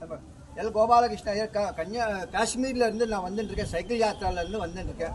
அப்ப எல் கோபாலகிருஷ்ண ஐயர் க- கன்னியா காஷ்மீர்ல இருந்து நான் வந்துட்டு இருக்கேன் சைக்கிள் யாத்திரால இருந்து வந்துட்டு இருக்கேன்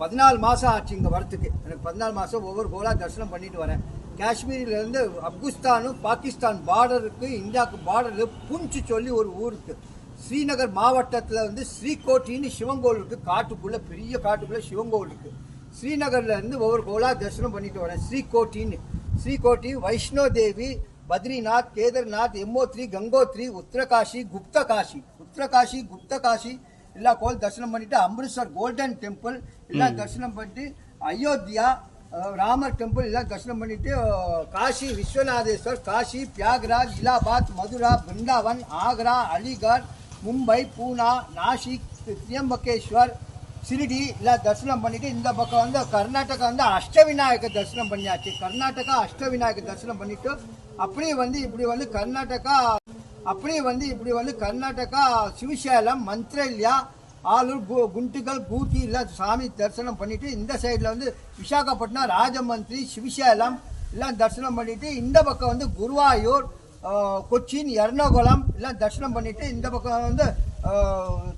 பதினாலு மாசம் ஆச்சு இங்க வரத்துக்கு எனக்கு பதினாலு மாசம் ஒவ்வொரு கோலா தரிசனம் பண்ணிட்டு வரேன். காஷ்மீர்ல இருந்து ஆப்கானிஸ்தானும் பாகிஸ்தான் பார்டருக்கு இந்தியாவுக்கு பார்டர் புஞ்ச் சொல்லி ஒரு ஊர் இருக்கு. ஸ்ரீநகர் மாவட்டத்துல வந்து ஸ்ரீகோட்டின்னு சிவன் கோவில் இருக்கு. காட்டுக்குள்ள பெரிய காட்டுக்குள்ள சிவன் கோவில் இருக்கு. ஸ்ரீநகர்ல இருந்து ஒவ்வொரு கோலா தரிசனம் பண்ணிட்டு வரேன். ஸ்ரீகோட்டின்னு. ஸ்ரீகோட்டி வைஷ்ணோ தேவி பத்ரிநாத் கேதர்நாத் எம்மோத்ரி கங்கோத்ரி உத்தரகாஷி குப்தகாஷி உத்தரகாஷி குப்தகாஷி எல்லா கோயில் தரிசனம் பண்ணிட்டு அம்ரித்சர் கோல்டன் டெம்பிள் எல்லாம் தரிசனம் பண்ணிட்டு அயோத்தியா ராமர் டெம்பிள் எல்லாம் தரிசனம் பண்ணிட்டு காஷி விஸ்வநாதேஸ்வர் காஷி பியாக்ராஜ் இலாபாத் மதுரா பிருந்தாவன் ஆக்ரா அலிகார் மும்பை பூனா நாசிக் திரியம்பகேஸ்வர் சிரிடி இல்லை தரிசனம் பண்ணிட்டு இந்த பக்கம் வந்து கர்நாடகா வந்து அஷ்டவிநாயகர் தரிசனம் பண்ணியாச்சு. கர்நாடகா அஷ்டவிநாயகர் தரிசனம் பண்ணிட்டு அப்படியே வந்து இப்படி வந்து கர்நாடகா அப்படியே வந்து இப்படி வந்து கர்நாடகா சிவசேலம் மந்த்ரல்யா ஆலூர் கு குண்டுகள் கூத்தி எல்லாம் சாமி தரிசனம் பண்ணிட்டு இந்த சைடில் வந்து விசாகப்பட்டினம் ராஜமந்திரி சிவசேலம் எல்லாம் தரிசனம் பண்ணிட்டு இந்த பக்கம் வந்து குருவாயூர் கொச்சின் எர்ணாகுளம் எல்லாம் தரிசனம் பண்ணிட்டு இந்த பக்கம் வந்து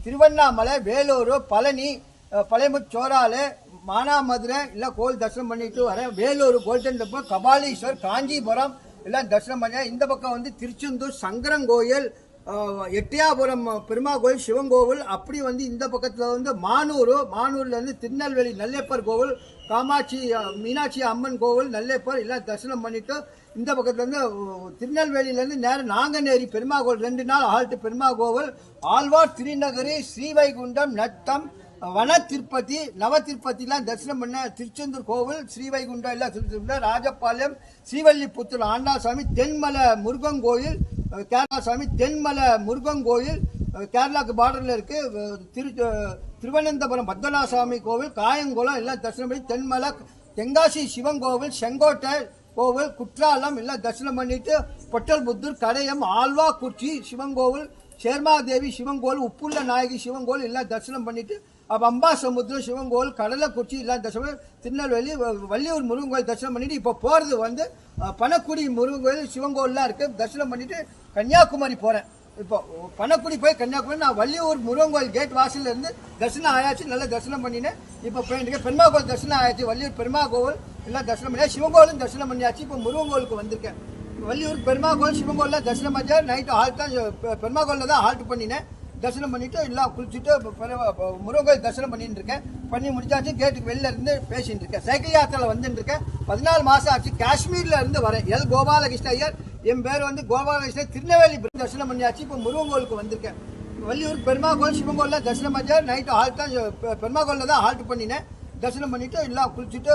திருவண்ணாமலை வேலூர் பழனி பழையமுச்சோராலு மானாமதுரை இல்லை கோவில் தரிசனம் பண்ணிட்டு வரேன் வேலூர் கோல்டன் டெம்பிள் கபாலீஸ்வர் காஞ்சிபுரம் எல்லாம் தரிசனம் பண்ணேன் இந்த பக்கம் வந்து திருச்செந்தூர் சங்கரங்கோயில் எட்டியாபுரம் பெருமா கோயில் சிவன் கோவில் அப்படி வந்து இந்த பக்கத்தில் வந்து மானூர் மானூர்ல இருந்து திருநெல்வேலி நல்லேப்பர் கோவில் காமாட்சி மீனாட்சி அம்மன் கோவில் நல்லேப்பர் எல்லாம் தரிசனம் பண்ணிட்டு இந்த பக்கத்துல இருந்து திருநெல்வேலியிலேருந்து நேரம் நாங்கநேரி பெருமா கோவில் ரெண்டு நாள் ஆழ்த்து பெருமா கோவில் ஆழ்வார் திருநகரி ஸ்ரீவைகுண்டம் நத்தம் வன திருப்பதி நவ திருப்பதிலாம் தரிசனம் பண்ண திருச்செந்தூர் கோவில் ஸ்ரீவைகுண்டம் எல்லாம் திருச்செந்தூர் ராஜபாளையம் ஸ்ரீவல்லிபுத்தூர் ஆண்டாசாமி தென்மலை முருகன் கோயில் கேரளாசாமி கேரளா சாமி தென்மலை முருகன் கோயில் கேரளாக்கு பார்டர்ல இருக்கு. திரு திருவனந்தபுரம் பத்மநாசாமி கோவில் காயங்குளம் எல்லாம் தரிசனம் பண்ணி தென்மலை தென்காசி சிவன் கோவில் செங்கோட்டை கோவில் குற்றாலம் எல்லாம் தரிசனம் பண்ணிட்டு பொட்டல் புத்தூர் கடையம் ஆழ்வாக்குறிச்சி சிவன் கோவில் சேர்மாதேவி சிவங்கோல் உப்புள்ள நாயகி சிவங்கோல் எல்லாம் தரிசனம் பண்ணிட்டு அப்போ அம்பாசமுத்திரம் சமுத்திரம் சிவங்கோல் கடலைக்குறிச்சி எல்லாம் தரிசனம் திருநெல்வேலி வள்ளியூர் முருகன் கோயில் தரிசனம் பண்ணிட்டு இப்போ போகிறது வந்து பணக்குடி முருகன் கோயில் சிவங்கோல்லாம் இருக்குது இருக்கு. தரிசனம் பண்ணிட்டு கன்னியாகுமரி போகிறேன் இப்போ பணக்குடி போய் கன்னியாகுமரி நான் வள்ளியூர் முருகன் கோயில் கேட் வாசல்ல இருந்து தரிசனம் ஆயாச்சு நல்லா தரிசனம் பண்ணினேன். இப்போ போயிட்டு பெருமா கோவில் தரிசனம் ஆயாச்சு வள்ளியூர் பெருமா கோவில் எல்லாம் தரிசனம் பண்ணியா சிவங்கோலும் தரிசனம் பண்ணியாச்சு இப்போ முருகன் கோவிலுக்கு வந்திருக்கேன். வள்ளியூர் பெருமா கோவில் தரிசனம் பண்ணியா நைட்டு ஹால்ட் தான் பெருமாகோலில் தான் ஹால்ட் பண்ணினேன். தரிசனம் பண்ணிட்டு எல்லாம் குளிச்சுட்டு முருகன் கோயில் தரிசனம் பண்ணிட்டு இருக்கேன். பண்ணி முடிச்சாச்சு கேட்டுக்கு வெளில இருந்து பேசிட்டு இருக்கேன். சைக்கிள் யாத்திரையில் வந்துட்டு இருக்கேன். பதினாலு மாசம் ஆச்சு காஷ்மீர்ல இருந்து வரேன். எல். கோபாலகிருஷ்ண ஐயர் என் பேர் வந்து கோபாலகிருஷ்ண திருநெல்வேலி தரிசனம் பண்ணியாச்சு. இப்போ முருகன் வந்திருக்கேன். வள்ளியூர் பெருமா கோவில் சிவன் தரிசனம் பண்ணியா நைட்டு ஹால்ட் தான் பெ- தான் ஹால்ட் பண்ணினேன். தரிசனம் பண்ணிட்டு எல்லாம் குளிச்சுட்டு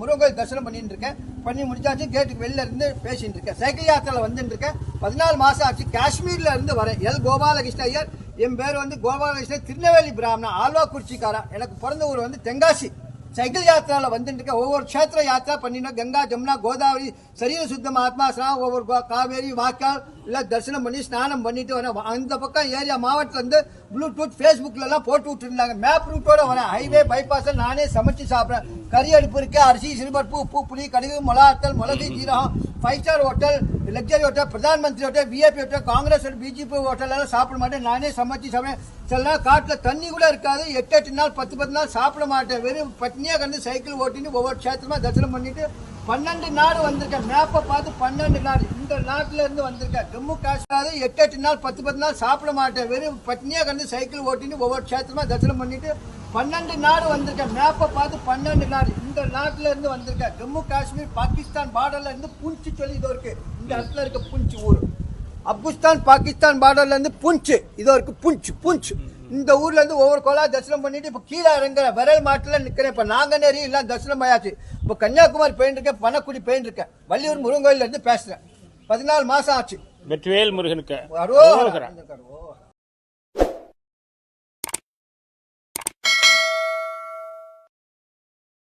முருகன் தரிசனம் பண்ணிட்டு இருக்கேன். பண்ணி முடிச்சாச்சு கேட்டுக்கு வெளில இருந்து பேசிட்டு இருக்கேன். சைக்கிள் யாத்திரையில் வந்துட்டு இருக்கேன். பதினாலு மாசம் ஆச்சு காஷ்மீர்ல இருந்து வரேன். எல். கோபாலகிருஷ்ண ஐயர் என் பேர் வந்து கோபாலகிருஷ்ணன் திருநெல்வேலி பிராமணன் ஆழ்வாக்குறிச்சிக்காரன் எனக்கு பிறந்த ஊர் வந்து தென்காசி. சைக்கிள் யாத்திரால வந்துட்டு இருக்க ஒவ்வொரு கஷேத்திர யாத்திரா பண்ணினா கங்கா ஜமுனா கோதாவரி சரீர சுத்த ஆத்மா ஸ்நானம் ஒவ்வொரு கோ- காவேரி வாக்கால் எல்லாம் தரிசனம் பண்ணி ஸ்நானம் பண்ணிட்டு வரேன் அந்த பக்கம் ஏரியா மாவட்டத்துல இருந்து ப்ளூடூத் ஃபேஸ்புக்லலாம் போட்டு விட்டுருந்தாங்க. மேப் ரூட்டோட வரேன். ஹைவே பைபாஸ் நானே சமைச்சு சாப்பிட்றேன். கறி அடுப்பு இருக்கு அரிசி சிறுபருப்பு உப்பு புளி கடுகு மிளகாத்தல் மிளகு ஜீரகம் five star hotel luxury hotel Pradhan Mantri hotel VIP hotel Congress BJP hotel சாப்பிட மாட்டேன். நானே சமைச்சு சாப்பிடுவேன். சில நாள் காட்டில் தண்ணி கூட இருக்காது. எட்டு எட்டு நாள் பத்து பத்து நாள் சாப்பிட மாட்டேன். வெறும் பட்னியாக கண்டு சைக்கிள் ஓட்டின்னு ஒவ்வொரு க்ஷேத்திரமா தரிசனம் பண்ணிட்டு பன்னெண்டு நாடு வந்திருக்கேன். மேப்பை பார்த்து பன்னெண்டு நாடு. இந்த நாட்டில் இருந்து வந்திருக்கேன். ஜம்மு காஷ்மீர் எட்டு எட்டு நாள் பத்து பத்து நாள் சாப்பிட மாட்டேன். வெறும் பட்னியாக கண்டு சைக்கிள் ஓட்டின்னு ஒவ்வொரு க்ஷேத்திரமா தரிசனம் பண்ணிட்டு பன்னெண்டு நாடு வந்திருக்கேன். மேப்பை பார்த்து பன்னெண்டு நாடு. இந்த நாட்டுல இருந்து வந்திருக்கேன். ஜம்மு காஷ்மீர் பாகிஸ்தான் பார்டர்ல இருந்து புஞ்ச் சொல்லி இதோ இருக்கு. இந்த இடத்துல இருக்க புஞ்ச் ஊர். ஆப்கானிஸ்தான் பாகிஸ்தான் பார்டர்ல இருந்து புஞ்ச் இதோ இருக்கு புஞ்ச் புஞ்ச் இந்த ஊர்ல இருந்து ஒவ்வொரு கோலா தரிசனம் பண்ணிட்டு இப்ப கீழே இறங்குற விரல் மாட்டுல நிக்கிறேன். இப்ப நாங்கநேரி எல்லாம் தரிசனம் ஆயாச்சு. இப்ப கன்னியாகுமரி போயிட்டு இருக்கேன் பனக்குடி போயிட்டு இருக்கேன். வள்ளியூர் முருகன் கோயில்ல இருந்து பேசுறேன். பதினாலு மாசம் ஆச்சு. வெற்றிவேல் முருகனுக்கு.